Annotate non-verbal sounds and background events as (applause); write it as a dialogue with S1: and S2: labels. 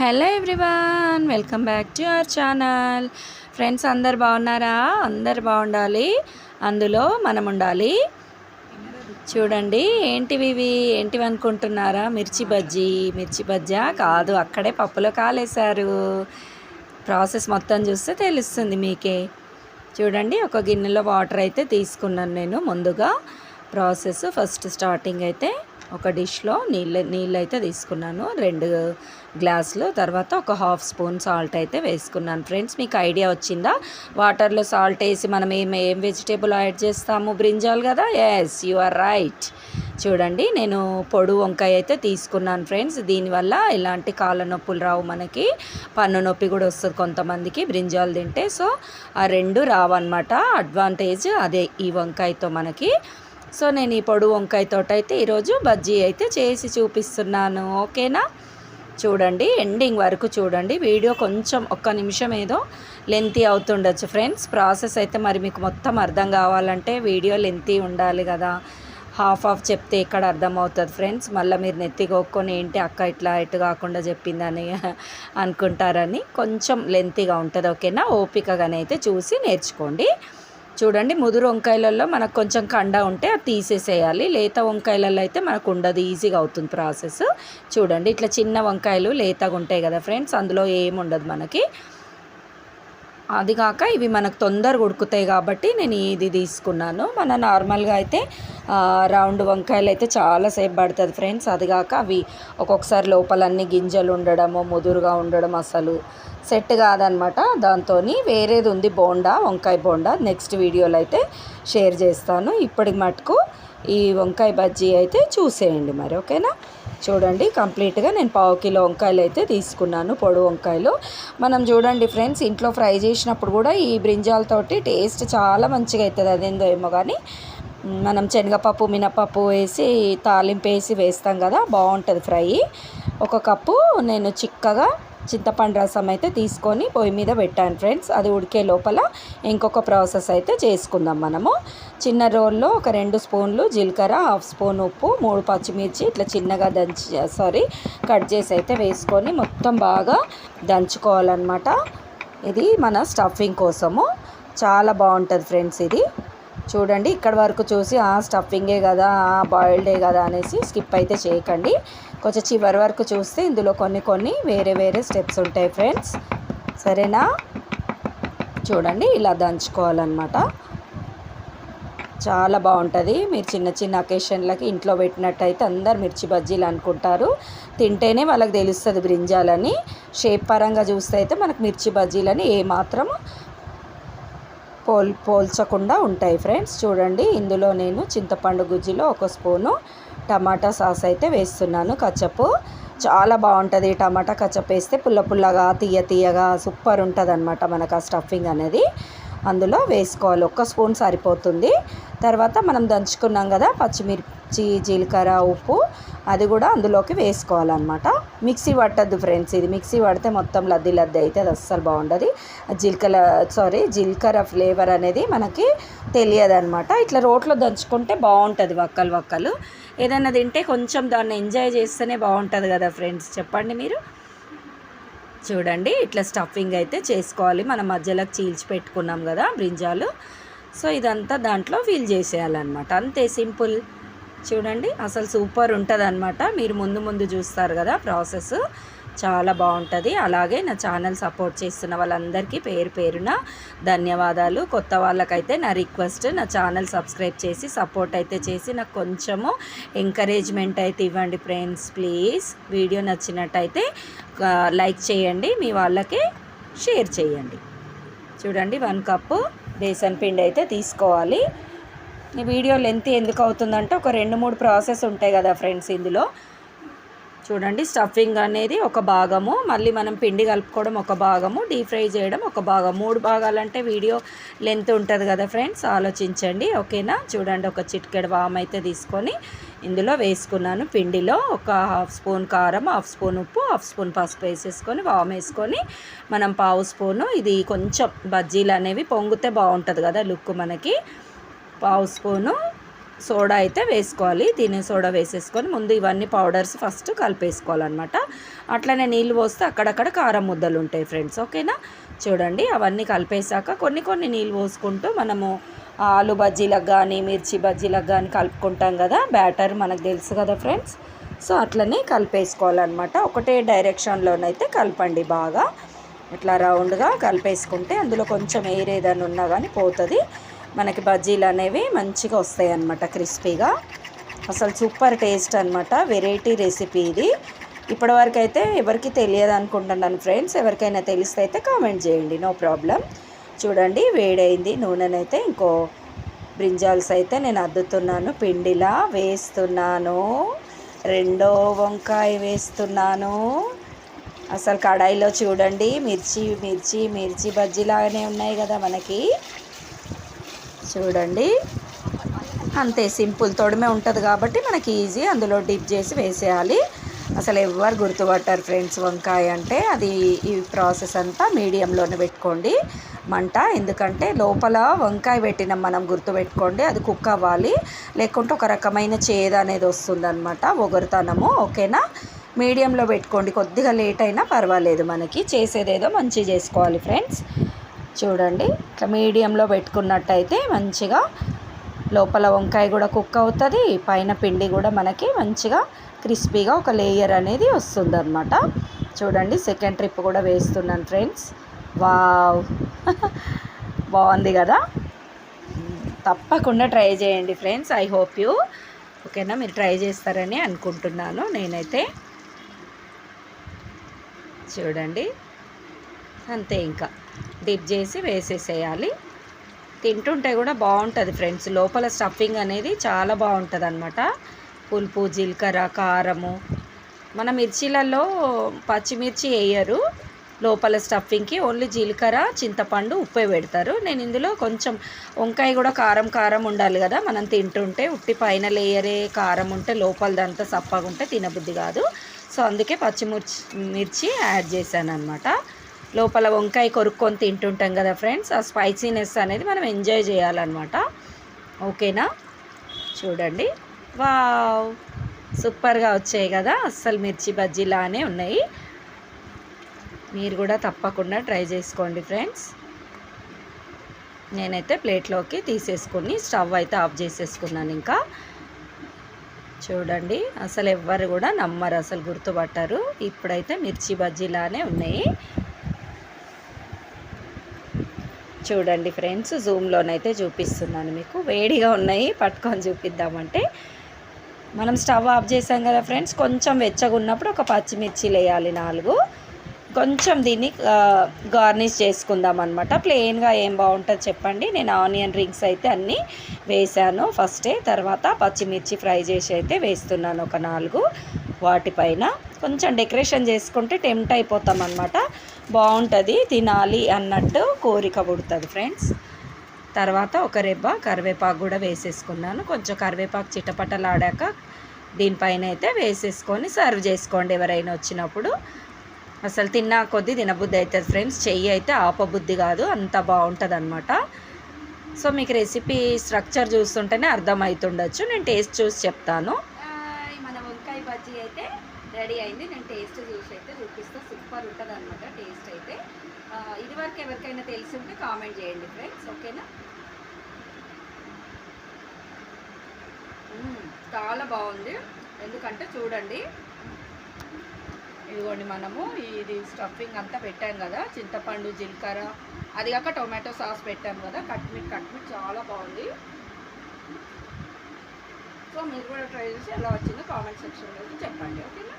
S1: Hello everyone welcome back to our channel. Friends అందరు బాగున్నారా? అందరు బాగుండాలి. అందులో మనం ఉండాలి. చూడండి ఏంటివి ఇవి ఏంటివి అనుకుంటున్నారా? మిర్చి బజ్జీ మిర్చి బజ్జా? కాదు అక్కడే పప్పులో కాలేశారు. ప్రాసెస్ మొత్తం చూస్తే తెలుస్తుంది మీకే. చూడండి ఒక గిన్నెలో వాటర్ అయితే తీసుకున్నాను నేను ముందుగా. ప్రాసెస్ ఫస్ట్ స్టార్టింగ్ అయితే ఒక డిష్లో నీళ్ళు నీళ్ళు అయితే తీసుకున్నాను. రెండు గ్లాసులు. తర్వాత ఒక హాఫ్ స్పూన్ సాల్ట్ అయితే వేసుకున్నాను. ఫ్రెండ్స్ మీకు ఐడియా వచ్చిందా? వాటర్లో సాల్ట్ వేసి మనం ఏం ఏం వెజిటేబుల్ యాడ్ చేస్తాము? బ్రింజాల్ కదా? ఎస్ యు ఆర్ రైట్ చూడండి నేను పొడు వంకాయ అయితే తీసుకున్నాను ఫ్రెండ్స్. దీనివల్ల ఇలాంటి కాళ్ళ నొప్పులు రావు మనకి. పన్ను నొప్పి కూడా వస్తుంది కొంతమందికి బ్రింజాలు తింటే. సో ఆ రెండు రావన్నమాట. అడ్వాంటేజ్ అదే ఈ వంకాయతో మనకి. సో నేను ఈ పొడు వంకాయతో అయితే ఈరోజు బజ్జీ అయితే చేసి చూపిస్తున్నాను. ఓకేనా? చూడండి ఎండింగ్ వరకు చూడండి. వీడియో కొంచెం ఒక్క నిమిషం ఏదో లెంతీ అవుతుండొచ్చు ఫ్రెండ్స్. ప్రాసెస్ అయితే మరి మీకు మొత్తం అర్థం కావాలంటే వీడియో లెంతీ ఉండాలి కదా. హాఫ్ ఆఫ్ చెప్తే ఇక్కడ అర్థమవుతుంది ఫ్రెండ్స్? మళ్ళీ మీరు నెత్తికొక్కొని ఏంటి అక్క ఇట్లా ఇటు కాకుండా చెప్పిందని అనుకుంటారని కొంచెం లెంతీగా ఉంటుంది. ఓకేనా? ఓపికగానైతే చూసి నేర్చుకోండి. చూడండి ముదురు వంకాయలలో మనకు కొంచెం కండ ఉంటే అది తీసేసేయాలి. లేత వంకాయలలో అయితే మనకు ఉండదు ఈజీగా అవుతుంది ప్రాసెస్. చూడండి ఇట్లా చిన్న వంకాయలు లేతగా ఉంటాయి కదా ఫ్రెండ్స్ అందులో ఏముండదు మనకి. అది కాక ఇవి మనకు తొందరగా ఉడుకుతాయి కాబట్టి నేను ఇది తీసుకున్నాను. మన నార్మల్గా అయితే రౌండ్ వంకాయలు అయితే చాలాసేపు పడుతుంది ఫ్రెండ్స్. అది కాక అవి ఒక్కొక్కసారి లోపలన్నీ గింజలు ఉండడము ముదురుగా ఉండడం అసలు సెట్ కాదనమాట. దాంతో వేరేది ఉంది బోండా వంకాయ బోండా. నెక్స్ట్ వీడియోలో అయితే షేర్ చేస్తాను. ఇప్పటికి మటుకు ఈ వంకాయ బజ్జీ అయితే చూసేయండి మరి ఓకేనా? చూడండి కంప్లీట్గా నేను పావు కిలో వంకాయలు అయితే తీసుకున్నాను పొడు వంకాయలు. మనం చూడండి ఫ్రెండ్స్ ఇంట్లో ఫ్రై చేసినప్పుడు కూడా ఈ బ్రింజాలతోటి టేస్ట్ చాలా మంచిగా అవుతుంది అదేందో ఏమో కానీ మనం శనగపప్పు మినపప్పు వేసి తాలింపు వేసి వేస్తాం కదా బాగుంటుంది ఫ్రై. ఒక కప్పు నేను చిక్కగా చింతపండు రసం అయితే తీసుకొని పొయ్యి మీద పెట్టాను ఫ్రెండ్స్. అది ఉడికే లోపల ఇంకొక ప్రాసెస్ అయితే చేసుకుందాం మనము. చిన్న రోల్లో ఒక రెండు స్పూన్లు జీలకర్ర హాఫ్ స్పూన్ ఉప్పు మూడు పచ్చిమిర్చి ఇట్లా చిన్నగా దంచి సారీ కట్ చేసి అయితే వేసుకొని మొత్తం బాగా దంచుకోవాలన్నమాట. ఇది మన స్టఫింగ్ కోసము. చాలా బాగుంటుంది ఫ్రెండ్స్ ఇది. చూడండి ఇక్కడ వరకు చూసి ఆ స్టఫింగే కదా ఆ బాయిల్డే కదా అనేసి స్కిప్ అయితే చేయకండి. కొంచెం చివరి వరకు చూస్తే ఇందులో కొన్ని కొన్ని వేరే వేరే స్టెప్స్ ఉంటాయి ఫ్రెండ్స్ సరేనా? చూడండి ఇలా దంచుకోవాలన్నమాట. చాలా బాగుంటుంది. మీరు చిన్న చిన్న అకేషన్లకి ఇంట్లో పెట్టినట్టయితే అందరు మిర్చి బజ్జీలు అనుకుంటారు. తింటేనే వాళ్ళకి తెలుస్తుంది బ్రింజాలని. షేప్ పరంగా చూస్తే అయితే మనకు మిర్చి బజ్జీలని ఏమాత్రం పోల్ పోల్చకుండా ఉంటాయి ఫ్రెండ్స్. చూడండి ఇందులో నేను చింతపండు గుజ్జులో ఒక స్పూను టమాటా సాస్ అయితే వేస్తున్నాను. కచ్చపు చాలా బాగుంటుంది. టమాటా కచ్చప్ వేస్తే పుల్ల పుల్లగా తీయ తీయగా సూపర్ ఉంటుంది అనమాట మనకు ఆ స్టఫింగ్ అనేది. అందులో వేసుకోవాలి. ఒక్క స్పూన్ సరిపోతుంది. తర్వాత మనం దంచుకున్నాం కదా పచ్చిమిర్చి జీలకర్ర ఉప్పు అది కూడా అందులోకి వేసుకోవాలన్నమాట. మిక్సీ పట్టద్దు ఫ్రెండ్స్ ఇది మిక్సీ పడితే మొత్తం లద్ది లద్ది అయితే అది అస్సలు బాగుండదు. జీలకర్ర సారీ జీలకర్ర ఫ్లేవర్ అనేది మనకి తెలియదు అనమాట ఇట్లా రోట్లో దంచుకుంటే బాగుంటుంది వక్కలు వక్కలు. ఏదైనా తింటే కొంచెం దాన్ని ఎంజాయ్ చేస్తేనే బాగుంటుంది కదా ఫ్రెండ్స్ చెప్పండి మీరు. చూడండి ఇట్లా స్టఫింగ్ అయితే చేసుకోవాలి. మనం మధ్యలోకి చీల్చి పెట్టుకున్నాం కదా బ్రింజాలు. సో ఇదంతా దాంట్లో ఫిల్ చేసేయాలన్నమాట. అంతే సింపుల్. చూడండి అసలు సూపర్ ఉంటుంది మీరు ముందు ముందు చూస్తారు కదా ప్రాసెస్ చాలా బాగుంటుంది. అలాగే నా ఛానల్ సపోర్ట్ చేస్తున్న వాళ్ళందరికీ పేరు పేరున ధన్యవాదాలు. కొత్త వాళ్ళకైతే నా రిక్వెస్ట్ నా ఛానల్ సబ్స్క్రైబ్ చేసి సపోర్ట్ అయితే చేసి నాకు కొంచెము ఎంకరేజ్మెంట్ అయితే ఇవ్వండి ఫ్రెండ్స్ ప్లీజ్ వీడియో నచ్చినట్టయితే లైక్ చేయండి. మీ వాళ్ళకి షేర్ చేయండి. చూడండి వన్ కప్పు బేసన్ పిండి అయితే తీసుకోవాలి. ఈ వీడియో లెంత్ ఎందుకు అవుతుందంటే ఒక రెండు మూడు ప్రాసెస్ ఉంటాయి కదా ఫ్రెండ్స్ ఇందులో. చూడండి స్టఫింగ్ అనేది ఒక భాగము. మళ్ళీ మనం పిండి కలుపుకోవడం ఒక భాగము డీప్ ఫ్రై చేయడం ఒక భాగం. మూడు భాగాలంటే వీడియో లెంత్ ఉంటుంది కదా ఫ్రెండ్స్ ఆలోచించండి ఓకేనా? చూడండి ఒక చిట్కెడు వామ్ అయితే తీసుకొని ఇందులో వేసుకున్నాను పిండిలో. ఒక హాఫ్ స్పూన్ కారం హాఫ్ స్పూన్ ఉప్పు హాఫ్ స్పూన్ పసుపు వేసేసుకొని వామ్ వేసుకొని మనం పావు స్పూను ఇది కొంచెం బజ్జీలు అనేవి పొంగితే బాగుంటుంది కదా లుక్ మనకి. పావు స్పూను సోడా అయితే వేసుకోవాలి. దీని సోడా వేసేసుకొని ముందు ఇవన్నీ పౌడర్స్ ఫస్ట్ కలిపేసుకోవాలన్నమాట. అట్లనే నీళ్ళు పోస్తే అక్కడక్కడ కారం ముద్దలు ఉంటాయి ఫ్రెండ్స్ ఓకేనా? చూడండి అవన్నీ కలిపేశాక కొన్ని కొన్ని నీళ్ళు పోసుకుంటూ మనము ఆలు బజ్జీలకు కానీ మిర్చి బజ్జీలకు కానీ కలుపుకుంటాం కదా? బ్యాటర్ మనకు తెలుసు కదా ఫ్రెండ్స్? సో అట్లనే కలిపేసుకోవాలన్నమాట. ఒకటే డైరెక్షన్లోనైతే కలపండి బాగా. ఇట్లా రౌండ్గా కలిపేసుకుంటే అందులో కొంచెం ఎయిర్ ఏదైనా ఉన్నా కానీ పోతుంది. మనకి బజ్జీలు అనేవి మంచిగా వస్తాయి అన్నమాట క్రిస్పీగా. అసలు సూపర్ టేస్ట్ అనమాట వెరైటీ రెసిపీ ఇది. ఇప్పటివరకు అయితే ఎవరికి తెలియదు అనుకుంటున్నాను ఫ్రెండ్స్. ఎవరికైనా తెలిస్తే అయితే కామెంట్ చేయండి నో ప్రాబ్లం. చూడండి వేడైంది. నూనెనైతే ఇంకో బ్రింజాల్స్ అయితే నేను అద్దుతున్నాను. పిండిలా వేస్తున్నాను. రెండో వంకాయ వేస్తున్నాను. అసలు కడాయిలో చూడండి మిర్చి మిర్చి మిర్చి బజ్జీలాగానే ఉన్నాయి కదా మనకి. చూడండి. అంతే సింపుల్ తొడిమే ఉంటుంది కాబట్టి మనకి ఈజీ అందులో డిప్ చేసి వేసేయాలి. అసలు ఎవరు గుర్తుపట్టారు ఫ్రెండ్స్ వంకాయ అంటే. అది ఈ ప్రాసెస్ అంతా మీడియంలోనే పెట్టుకోండి. మంట ఎందుకంటే లోపల వంకాయ పెట్టినాం మనం గుర్తుపెట్టుకోండి అది కుక్ అవ్వాలి. లేకుంటే ఒక రకమైన చేదు అనేది వస్తుందన్నమాట ఒగరుతనము ఓకేనా? మీడియంలో పెట్టుకోండి కొద్దిగా లేట్ అయినా పర్వాలేదు మనకి. చేసేదేదో మంచిగా చేసుకోవాలి ఫ్రెండ్స్. చూడండి. ఇట్లా మీడియంలో పెట్టుకున్నట్టయితే మంచిగా లోపల వంకాయ కూడా కుక్ అవుతుంది. పైన పిండి కూడా మనకి మంచిగా క్రిస్పీగా ఒక లేయర్ అనేది వస్తుందన్నమాట. చూడండి సెకండ్ ట్రిప్ కూడా వేస్తున్నాను ఫ్రెండ్స్. వావ్! (laughs) బాగుంది కదా? తప్పకుండా ట్రై చేయండి ఫ్రెండ్స్. ఐ హోప్ యూ ఓకేనా? మీరు ట్రై చేస్తారని అనుకుంటున్నాను నేనైతే. చూడండి. అంతే ఇంకా. డిప్ చేసి వేసేసేయాలి. తింటుంటే కూడా బాగుంటుంది ఫ్రెండ్స్. లోపల స్టఫింగ్ అనేది చాలా బాగుంటుంది అనమాట పులుపు జీలకర్ర కారము. మన మిర్చిలలో పచ్చిమిర్చి వేయరు. లోపల స్టఫింగ్కి ఓన్లీ జీలకర్ర చింతపండు ఉప్పే పెడతారు. నేను ఇందులో కొంచెం వంకాయ కూడా కారం కారం ఉండాలి కదా. మనం తింటుంటే ఉట్టి పైన లేయరే కారం ఉంటే లోపలదంతా సప్పగా ఉంటే తినబుద్ధి కాదు. సో అందుకే పచ్చిమిర్చి మిర్చి యాడ్ చేశాను అనమాట లోపల వంకాయ కొరుక్కొని తింటుంటాం కదా ఫ్రెండ్స్. ఆ స్పైసీనెస్ అనేది మనం ఎంజాయ్ చేయాలన్నమాట. ఓకేనా? చూడండి. వావ్! సూపర్గా వచ్చాయి కదా. అస్సలు మిర్చి బజ్జీలానే ఉన్నాయి. మీరు కూడా తప్పకుండా ట్రై చేసుకోండి ఫ్రెండ్స్. నేనైతే ప్లేట్లోకి తీసేసుకుని స్టవ్ అయితే ఆఫ్ చేసేసుకున్నాను ఇంకా. చూడండి. అసలు ఎవ్వరు కూడా నమ్మరు అసలు గుర్తుపట్టరు. ఇప్పుడైతే మిర్చి బజ్జీలానే ఉన్నాయి. చూడండి ఫ్రెండ్స్ జూమ్లోనైతే చూపిస్తున్నాను మీకు. వేడిగా ఉన్నాయి పట్టుకొని చూపిద్దామంటే. మనం స్టవ్ ఆఫ్ చేసాం కదా ఫ్రెండ్స్ కొంచెం వెచ్చగా ఉన్నప్పుడు ఒక పచ్చిమిర్చి వేయాలి నాలుగు. కొంచెం దీన్ని గార్నిష్ చేసుకుందాం అనమాట ప్లెయిన్గా ఏం బాగుంటుంది చెప్పండి. నేను ఆనియన్ రింగ్స్ అయితే అన్నీ వేసాను. ఫస్టే తర్వాత పచ్చిమిర్చి ఫ్రై చేసి అయితే వేస్తున్నాను ఒక నాలుగు. వాటిపైన కొంచెం డెకరేషన్ చేసుకుంటే టెంప్ట్ అయిపోతాం అనమాట బాగుంటుంది తినాలి అన్నట్టు కోరిక పుడుతుంది ఫ్రెండ్స్. తర్వాత ఒక రెబ్బ కరివేపాకు కూడా వేసేసుకున్నాను. కొంచెం కరివేపాకు చిటపటలాడాక దీనిపైన అయితే వేసేసుకొని సర్వ్ చేసుకోండి ఎవరైనా వచ్చినప్పుడు. అసలు తిన్నా కొద్దీ తినబుద్ధి అవుతుంది ఫ్రెండ్స్. చెయ్యి అయితే ఆపబుద్ధి కాదు అంత బాగుంటుంది అనమాట సో మీకు రెసిపీ స్ట్రక్చర్ చూస్తుంటేనే అర్థమవుతుండొచ్చు. నేను టేస్ట్ చూసి చెప్తాను. మన వంకాయ బజ్జీ అయితే రెడీ అయింది. నేను టేస్ట్ చూసి అయితే చూపిస్తే. సూపర్ ఉంటుంది అనమాట టేస్ట్ అయితే. ఇది వరకు ఎవరికైనా తెలిసి ఉంటే కామెంట్ చేయండి ఫ్రెండ్స్. ఓకేనా? చాలా బాగుంది. ఎందుకంటే చూడండి ఇదిగోండి మనము ఇది స్టఫింగ్ అంతా పెట్టాం కదా. చింతపండు జీలకర్ర అది కాక టొమాటో సాస్ పెట్టాం కదా. కట్మిట్ కట్మిట్ చాలా బాగుంది. సో మీరు కూడా ట్రై చేసి ఎలా వచ్చిందో కామెంట్ సెక్షన్లో చెప్పండి. ఓకేనా?